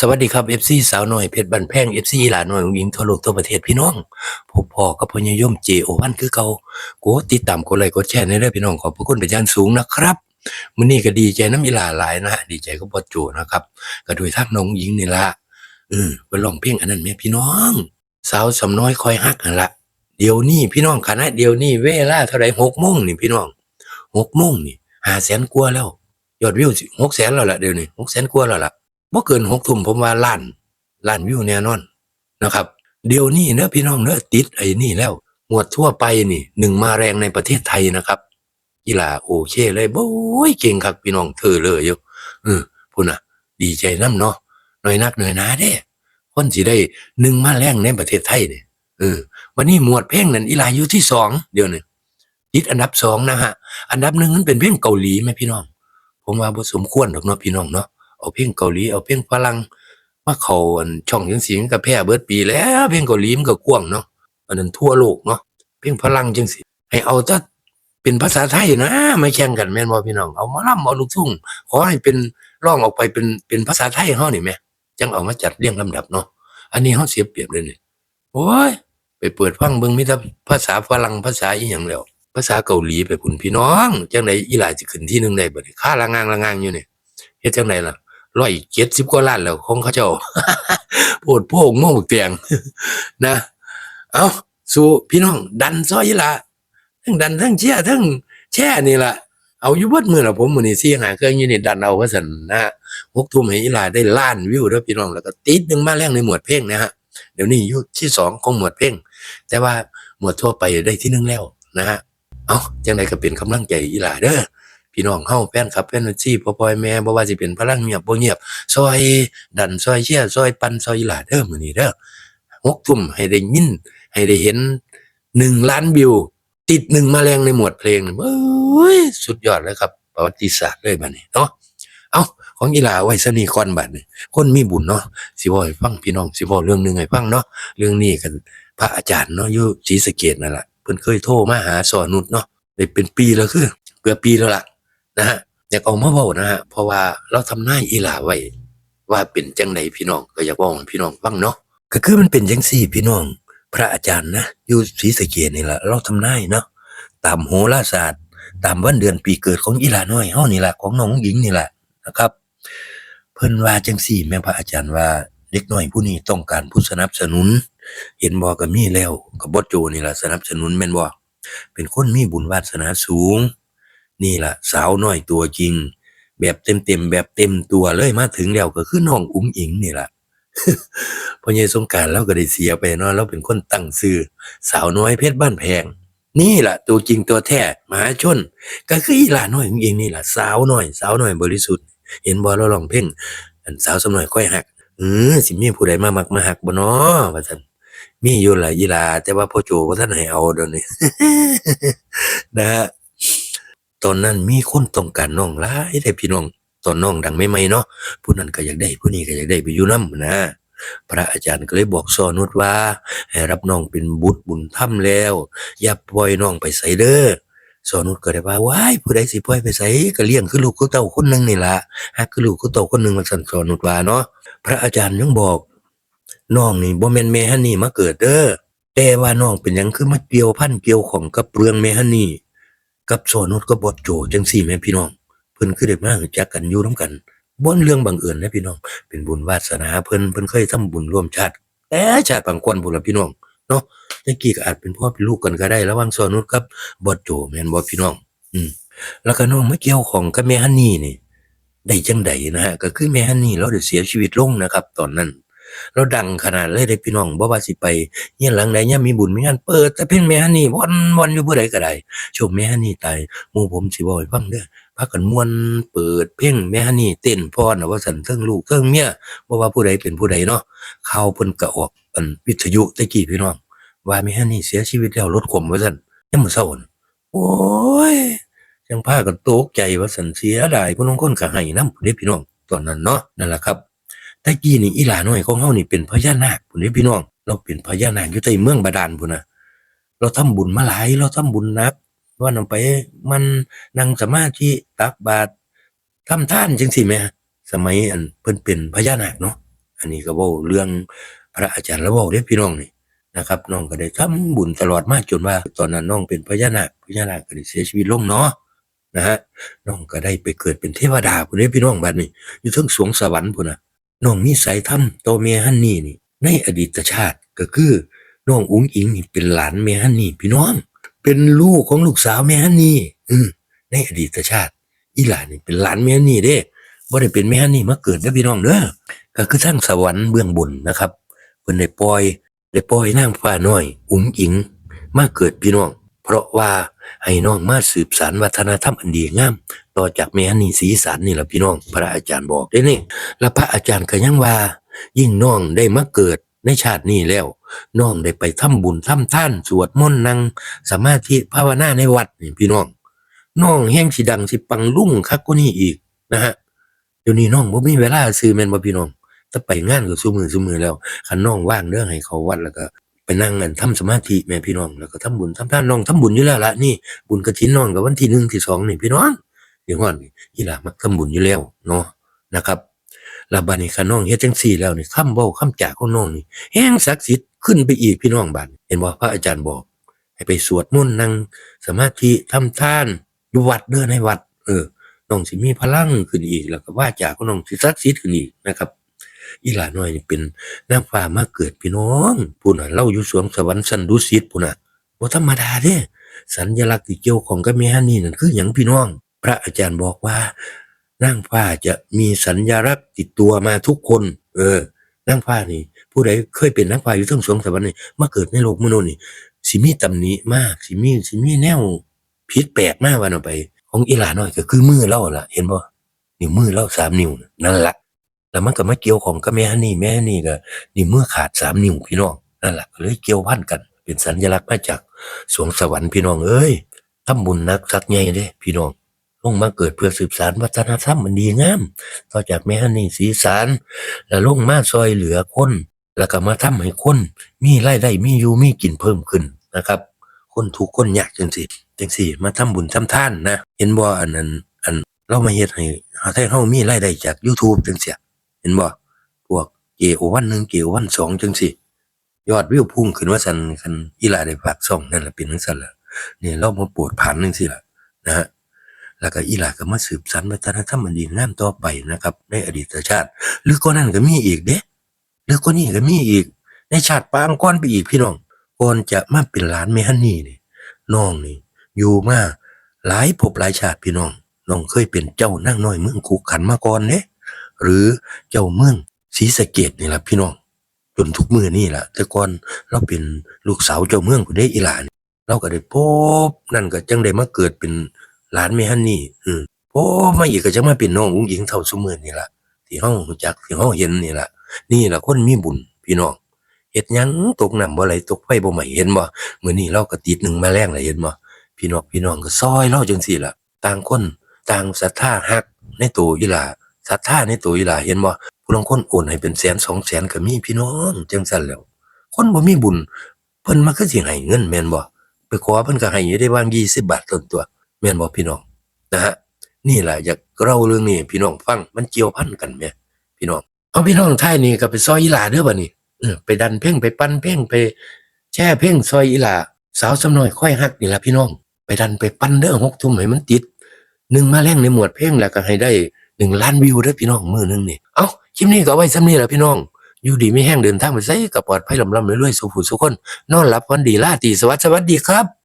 สวัสดีครับ FC สาวน้อยเพชรบันแพง FC หลานน้อยของหญิงทั่วโลกทั่วประเทศพี่น้องพบพ่อกับพญายมเจโอวันคือเก่ากติดตามกดไลค์กดแชร์ในเรื่องพี่น้องขอบพระคุณเป็นอย่างสูงนะครับมื้อนี้ก็ดีใจน้ำอีหลาหลายนะฮะดีใจก็บ่โจนะครับ ก็โดยทางน้องหญิงนี่ละเออไปร้องเพลงอันนั้นแม่พี่น้อง สาวสำน้อยคอยฮักนั่นละเดี๋ยวนี้พี่น้องคณะเดี๋ยวนี้เวลาเท่าไหร่6โมงนี่พี่น้อง6โมงนี่500,000กว่าแล้วยอดวิว600,000แล้วล่ะเดี๋ยวนี้600,000กว่าแล้วล่ะ บ่เกินหกทุ่มผมว่าล้านล้านวิวแน่นอนนะครับ เดี๋ยวนี้เนอะพี่น้องเนอะติดไอ้นี่แล้วหมวดทั่วไปนี่หนึ่งมาแรงในประเทศไทยนะครับกีฬาโอเคเลยโอ้ยเก่งครับพี่น้องเธอเลยอยู่เออพุ่นน่ะ ดีใจน้ำเนาะหน่อยนักหน่อยหนาเด้คนสิได้หนึ่งมาแรงในประเทศไทยเนี่ยเออวันนี้หมวดเพลงนั้นอีลาอยู่ที่สองเดี๋ยวนี้ติดอันดับสองนะฮะ อันดับหนึ่งนั้นเป็นเพลงเกาหลีไหมพี่น้อง ผมว่าบ่สมควรหรอกเนาะพี่น้องเนาะ เอาเพลงเกาหลีเอาเพลงฝรั่งมาเขาอันช่องจังสีมันก็แพ้เบิดปีแล้วเพลงเกาหลีมันก็กว้างเนาะอันนั้นทั่วโลกเนาะเพลงฝรั่งจังสิให้เอาแต่เป็นภาษาไทยนะไม่แข่งกันแม่นบ่พี่น้องเอามาล่ำเอาลูกทุ่งขอให้เป็นร้องออกไปเป็นเป็นภาษาไทยเฮานี่แม่จังเอามาจัดเรียงลำดับเนาะอันนี้เฮาเสียเปรียบเลยนี่โอ้ยไปเปิดฟังเบิ่งมีแต่ภาษาฝรั่งภาษาอีหยังแล้วภาษาเกาหลีไปพุ่นพี่น้องจังไดอีหลาสิขึ้นที่หนึงได้บัดนี้ค่าละงางละงางอยู่นี่เฮ็ดจังไดล่ะ ร้อยเจ็ดสิบกว่าล้านแล้วของเขาเจ้าโพดโพกโม่เตียงนะ เอาสู่พี่น้อง ดันซอยละทั้งดันทั้งเชี่ยทั้งแช่นี่ละเอาอยู่บดมือละผมมือนี้สิหาเครื่องยูนี่ดันเอาว่าซั่นนะฮะกทุ่มให้อีลาได้ล้านวิวเด้อพี่น้องแล้วก็ติดหนึ่งมาแรงในหมวดเพลงนะฮะเดี๋ยวนี้ยู่ที่สองของหมวดเพลงแต่ว่าหมวดทั่วไปได้ที่หนึ่งแล้วนะฮะเอาจังไดก็เป็นกำลังใจอีลาเด้อ พี่น้องเฮาแฟนคลับแฟนซีพ่อพ่อแม่บ่ว่าสิเป็นพลังเงียบบ่เงียบ ซอยดันซอยเชียซอยปันซอยอีหลาเด้อมื้อนี้เด้อหกทุ่มให้ได้ยิน ให้ได้เห็นหนึ่งล้านวิว ติดหนึ่งมาแรงในหมวดเพลงเอ้ยสุดยอดเลยครับ ประวัติศาสตร์เลยบัดนี้เนาะเอาของอีลาไว้ซะนี่ก่อนบัดนี้คนมีบุญเนาะสิเว้าให้ฟังพี่น้องสิเว้าเรื่องหนึงให้ฟังเนาะเรื่องนี้กันพระอาจารย์เนาะอยู่ศรีสะเกษนั่นล่ะเพิ่นเคยโทรมาหาสอนุชเนาะได้เป็นปีแล้วคือเกือบปีแล้วล่ะ นะฮะอยากเอามาเว้านะฮะเพราะว่าเราทำนายอีหลาไว้ว่าเป็นจังไดพี่น้องก็อยากเว้าพี่น้องฟังเนาะก็คือมันเป็นจังซี่พี่น้อง พระอาจารย์นะอยู่ศรีสะเกษนี่แหละเราทำนายเนาะตามโหราศาสตร์ ตามวันเดือนปีเกิดของอีหลาน้อยเฮานี่แหละของน้องหญิงนี่แหละนะครับ เพิ่นว่าจังซี่แม่พระอาจารย์ว่าเด็กน้อยผู้นี้ต้องการผู้สนับสนุน เห็นบ่ก็มีแล้วก็บ่โจนี่แหละสนับสนุนแม่นบ่เป็นคนมีบุญวาสนาสูง นี่ล่ะสาวน้อยตัวจริง แบบเต็มๆแบบเต็มตัวเลยมาถึงแล้วก็คือน้องอุ๋งอิงนี่ล่ะพอใหญ่สงการเราก็ได้เสียไปเนาะเราเป็นคนตั้งชื่อสาวน้อยเพชรบ้านแพง นี่ล่ะตัวจริงตัวแท้มหาชน ก็คืออีหลาน้อยอุ๋งอิงนี่ล่ะสาวน้อย สาวน้อยบริสุทธิ์ เห็นบ่เราร้องเพลงอันสาวสำน้อยค่อยหักเออสิมีผู้ใดมามักมาหักบ่น้อว่าซั่นมีอยู่หล่ะอีลาแต่ว่าพ่อโจบ่าทันให้เอาเดี๋ยวนี้นะฮะ ตอนนั้นมีคนต้องการน้องหลายเด้พี่น้องตอนน้องดังใหม่เนาะผู้นั้นก็อยากได้ผู้นี้ก็อยากได้ไปอยู่นำนะ พระอาจารย์ก็เลยบอกสอนุชว่า ให้รับน้องเป็นบุตรบุญธรรมแล้ว อย่าปล่อยน้องไปไสเด้อสอนุชก็ได้ว่าว้ายผู้ใดสิปล่อยไปไสก็เลี้ยงคือลูกคือเต้าคนหนึ่งนี่ละฮักคือลูกคือเต้าคนหนึ่งว่าซั่นสอนุชว่าเนาะพระอาจารย์ยังบอกน้องนี่บ่แม่นแม่ฮันนี่มาเกิดเด้อแต่ว่าน้องเป็นหยังคือมาเกี่ยวพันเกี่ยวของกับเรื่องแม่ฮันนี่ กับโซนุชก็บอดโจจังสี่แม่พี่น้อง เพิ่นคือได้มารู้จักกันอยู่นํกันบ่นเรื่องบังเอิญนะพี่น้อง เป็นบุญวาสนาเพิ่นเพิ่นเคยทำบุญร่วมชาติ แต่ชาติบางคนพุ่นละพี่น้องเนาะตะกี้ก็อาจเป็นพ่อเป็นลูกกันก็ได้ระหว่างโซนุชกับบอดโจแม่นบ่พี่น้อง อืมแล้วก็น้องไมาเกี่ยวของกับแม่ฮันนี่นี่ได้จังใดนะฮะก็คือแม่ฮันนี่เราได้เสียชีวิตลงนะครับ ตอนนั้น เราดังขนาดเลยได้พี่น้องบ่ว่าสิไปเฮียหลังใดยามมีบุญมีงานเปิด แต่เพิ่นแม่ฮันนี่วันวันอยู่บ่ใดก็ได้ช่วงแม่ฮันนี่ตายหมู่ผมสิเว้าให้ฟังเด้อพากันม่วนเปิดเพลงแม่ฮันนี่เต้นพรนะว่าซั่นเทิงลูกเทิงเมียบ่ว่าผู้ใดเป็นผู้ใดเนาะข่าวเพิ่นก็ออกอันวิทยุตะกี้พี่น้อง ว่าแม่ฮันนี่เสียชีวิตแล้วรถขมว่าซั่นยามมื้อเช้าน่ะโอ้ยจังพากันตกใจว่าซั่นเสียดายผู้ลางคนก็ให้นำพุ่นเด้พี่น้องตอนนั้นเนาะนั่นแหละครับ ตะกี้นี่อีหลาน้อยของเฮานี่เป็นพญานาคพุ่นเด้พี่น้อง เราเป็นพญานาคอยู่ใต้เมืองบาดาลพุ่นน่ะเราทำบุญมาหลาย เราทำบุญนัก ว่านำไปมันนั่งสมาธิตักบาตรทำท่านจังซี่แหมสมัยอันเพิ่นเป็นพญานาคเนาะอันนี้ก็เว้าเรื่องพระอาจารย์ละเว้าเด้พี่น้องนี่นะครับน้องก็ได้ทำบุญตลอดมากจนว่า ตอนนั้นน้องเป็นพญานาคพญานาคก็ได้เสียชีวิตลงเนาะนะฮะน้องก็ได้ไปเกิดเป็นเทวดาพุ่นเด้พี่น้องบัดนี้อยู่เทั้งสวงสวรรค์พุ่นน่ะ น้องมีสายธรรมต่อแม่ฮันนี่นี่ ในอดีตชาติก็คือน้องอุ๋งอิงนี่เป็นหลานแม่ฮันนี่พี่น้อง เป็นลูกของลูกสาวแม่ฮันนี่อืมในอดีตชาติ อีหลานนี่เป็นหลานแม่ฮันนี่เด้บ่ได้เป็นแม่ฮันนี่มาเกิดเด้อพี่น้องเด้อก็คือทั้งสวรรค์เบื้องบนนะครับเพิ่นได้ปล่อยได้ปล่อยนางฟ้าน้อย อุ๋งอิงมาเกิดพี่น้อง เพราะว่าให้น้องมาสืบสานวัฒนธรรมอันดีงาม ต่อจากแม่ฮันนี่ศรีสารนี่แหละพี่น้อง พระอาจารย์บอกได้นี่แล้วพระอาจารย์ก็ยังว่า ยิ่งน้องได้มาเกิดในชาตินี้แล้วน้องได้ไปทำบุญทำท่านสวดมนต์นั่งสมาธิภาวนาในวัดนี่พี่น้องน้องแห้งสิดังสิปังรุ่งคักกว่านี้อีกนะฮะเดี๋ยวนี้น้องบ่มีเวลาซื้อแมนบ่พี่น้องถ้าไปงานก็ซุมือซุมือแล้วคันน้องว่างเด้องให้เขาวัดแล้วก็ไปนั่งกันทำสมาธิแม่พี่น้องแล้วก็ทำบุญทำท่านน้องทำบุญอยู่แล้วล่ะนี่บุญกฐินน้องก็วันที่หนึ่งที่สองนี่พี่น้อง เดี๋ยวก่อนนี่อีหลามักทำบุญอยู่แล้วเนาะนะครับล้วบันี้คันน้องเฮ็ดจังซี่แล้วนี่คำเว้าคำจาของน้องนี่แฮงศักดิ์สิทธิ์ขึ้นไปอีกพี่น้องบัดเห็นบ่พระอาจารย์บอก ให้ไปสวดมนต์นั่งสมาธิทำทานอยู่วัดเด้อในวัด เออน้องสิมีพลังขึ้นอีกแล้วก็ว่าจาของน้องสิศักดิ์สิทธิ์ขึ้นอีกนะครับอีหลาน้อยนี่เป็นนางฟ้ามาเกิดพี่น้องผู้น่ะเล่าอยู่สวงสวรรค์ชั้นดุสิตผู้น่ะบ่ธรรมดาเด้สัญลักษณ์ที่เกี่ยวของกับแม่ฮันนี่นั่นคือหยังพี่น้อง พระอาจารย์บอกว่านางฟ้าจะมีสัญลักษณ์ติดตัวมาทุกคน เออนางฟ้านี่ ผู้ใดเคยเป็นนางฟ้าอยู่ทั้งสวงสวรรค์นี่มาเกิดในโลกมนุษย์นี่สิมีตำหนิมากสิมีสิมีแนวผิดแปลกมากวันออกไป ของอีหลาน้อยก็คือมือเราล่ะ เห็นบ่นิ้วมือเราสามนิ้วน่ะนั่นละแล้วมันก็มาเกี่ยวของกับแม่ฮันนี่แม่ฮันนี่ก็นิ้วมือขาดสามนิ้วพี่น้องนั่นละเลยเกี่ยวพันกัน เป็นสัญลักษณ์มาจากสวงสวรรค์พี่น้องเอ้ยทำบุญนักสักใหญ่เด้พี่น้อง ลงมาเกิดเพื่อสืบสานวัฒนธรรมมันดีงาม ต่อจากแม่ฮันนี่สีสาร แล้วลงมาซอยเหลือคน แล้วก็มาทำให้คน มีรายได้มีอยู่มีกินเพิ่มขึ้นนะครับ คนทุกคนยากจังสิจังสิมาทำบุญทำท่านนะ เห็นบ่อันนั้นอันเรามาเฮ็ดให้หาให้เฮามีรายได้จาก YouTube จังซี่เห็นบ่พวกเกโอวันหนึ่งเกโอวันสองจังสิยอดวิวพุ่งขึ้นว่าซั่นคันอีหลาได้ฝากซ่องนั่นแหละเป็นจังซั่นละเนี่ยเรามาปรดผันจังซี่ล่ะนะฮะ แล้วก็อีหลาก็มาสืบสานวัฒนธรรมอันดีงามต่อไปนะครับ ในอดีตชาติ หรือก็นั่นก็มีอีกเด้หรือก็นี่ก็มีอีก ในชาติปางก่อนไปอีกพี่น้องก่อนจะมาเป็นหลานแม่ฮันนี่นี่น้องนี่ อยู่มาหลายภพหลายชาติพี่น้องน้องเคยเป็นเจ้านั่งน้อยเมืองคุกขันมาก่อนเด้หรือเจ้าเมืองศรีสะเกดนี่แหละพี่น้อง จนทุกมือนี่แหละแต่ก่อนเราเป็นลูกสาวเจ้าเมืองผู้ได้อีหลานเราก็ได้พบนั่นก็จังได้มาเกิดเป็น หลานแม่ฮันนี่ อืมพบมาอีกก็จะมาเป็นน้องอุ้งหญิงเท่าสมือนี่ละที่เฮารู้จักที่เฮาเห็นนี่ละนี่ละคนมีบุญพี่น้องเฮ็ดยังตกน้ำบ่ไหลตกไฟบ่ไหมเห็นบ่เมื้อนี้เราก็ติดหนึ่งแมาแรงแล้วเห็นบ่พี่น้องพี่น้องก็ซอยเราจังซี่ล่ะต่างคนต่างศรัทธาฮักในตัวอีหล่าศรัทธาในตัวอีหล่าเห็นบ่ผู้ลางคนโอนให้เป็นแสนสองแสนก็มีพี่น้องจังซั่นแล้ว คนบ่มีบุญเพิ่นมันก็สิให้เงินแม่นบ่ไปขอเพิ่นก็ให้อยู่ได้วาง20บาทต้นตัว แม่นบ่พี่น้องนะฮะนี่แหละอยากเล่าเรื่องนี้พี่น้องฟังมันเกี่ยวพันกันแหมพี่น้องเอาพี่น้องท้ายนี่ก็ไปซอยอีหลาเด้อบัดนี้เออไปดันเพ่งไปปั้นเพ่งไป แช่เพ่งซอยอีหลาสาวสำน้อยค่อยฮักนี่ล่ะพี่น้อง ไปดันไปปั้นเด้อหกทุ่มให้มันติดหนึ่งมาแรงในหมวดเพ่งแล้วก็ให้ได้หนึ่งล้านวิวเด้อพี่น้องมือหนึงนี่เอ้าคลิปนี้ก็ไว้ซ้ำนี้แหละพี่น้องอยู่ดีไม่แห้งเดินทางไปไสก็ปลอดภัยลำลำเรื่อยๆสุขุสุขคน นอนหลับฝันดีล่าตีสวัสดิ์สวัสดีครับ